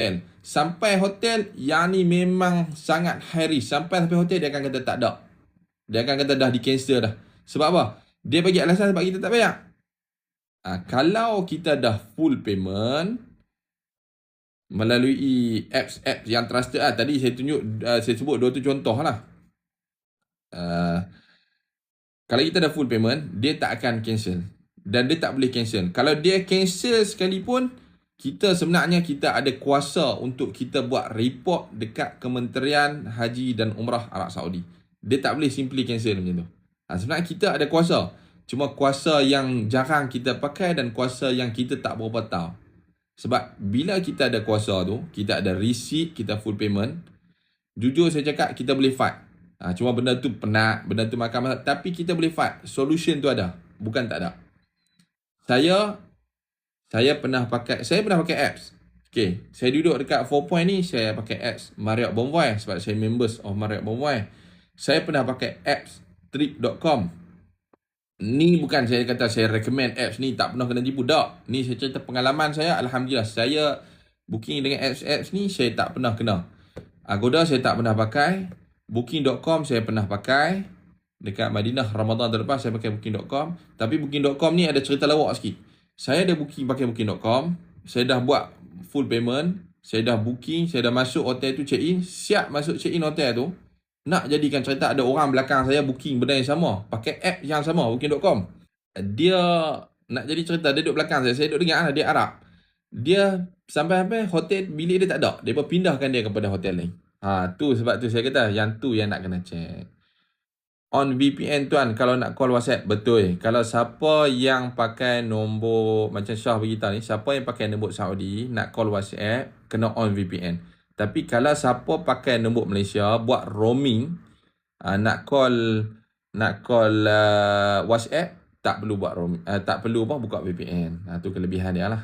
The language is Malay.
hotel. Sampai hotel, yang ni memang sangat high risk. Sampai sampai hotel, dia akan kata tak ada. Dia akan kata dah di cancel dah. Sebab apa? Dia bagi alasan sebab kita tak bayar. Ha, kalau kita dah full payment, melalui apps-apps yang trusted lah. Tadi saya tunjuk, uh, saya sebut dua tu contoh lah. Uh, kalau kita dah full payment, dia tak akan cancel. Dan dia tak boleh cancel. Kalau dia cancel sekalipun, kita sebenarnya kita ada kuasa untuk kita buat report dekat Kementerian Haji dan Umrah Arab Saudi. Dia tak boleh simply cancel macam tu. Ha, sebenarnya kita ada kuasa. Cuma kuasa yang jarang kita pakai dan kuasa yang kita tak berapa tahu. Sebab bila kita ada kuasa tu, kita ada receipt, kita full payment. Jujur saya cakap, kita boleh fight. Ha, cuma benda tu penat, benda tu makan masa. Tapi kita boleh fight. Solution tu ada. Bukan tak ada. Saya, saya pernah pakai, saya pernah pakai apps. Okay, saya duduk dekat 4 point ni, saya pakai apps Marriott Bonvoy sebab saya members of Marriott Bonvoy. Saya pernah pakai apps trip.com. Ni bukan saya kata saya recommend apps ni tak pernah kena tipu. Tak. Ni saya cerita pengalaman saya. Alhamdulillah saya booking dengan apps-apps ni saya tak pernah kena. Agoda saya tak pernah pakai. Booking.com saya pernah pakai. Dekat Madinah Ramadan tahun lepas saya pakai Booking.com. Tapi Booking.com ni ada cerita lawak sikit. Saya ada booking pakai Booking.com. Saya dah buat full payment. Saya dah booking. Saya dah masuk hotel tu check in. Siap masuk check in hotel tu. Nak jadikan cerita ada orang belakang saya booking benda yang sama. Pakai app yang sama. Booking.com. Dia nak jadi cerita. Dia duduk belakang saya. Saya duduk dengar lah. Dia Arab. Dia sampai-sampai hotel bilik dia tak ada. Dia pindahkan dia kepada hotel lain. Ha, tu sebab tu saya kata yang tu yang nak kena check. On VPN tuan kalau nak call WhatsApp betul. Kalau siapa yang pakai nombor macam Syah beritahu ni, siapa yang pakai nombor Saudi nak call WhatsApp kena on VPN. Tapi kalau siapa pakai nombor Malaysia buat roaming uh, nak call nak call uh, WhatsApp tak perlu buat roaming uh, tak perlu apa buka VPN. Ha, tu kelebihan dia lah.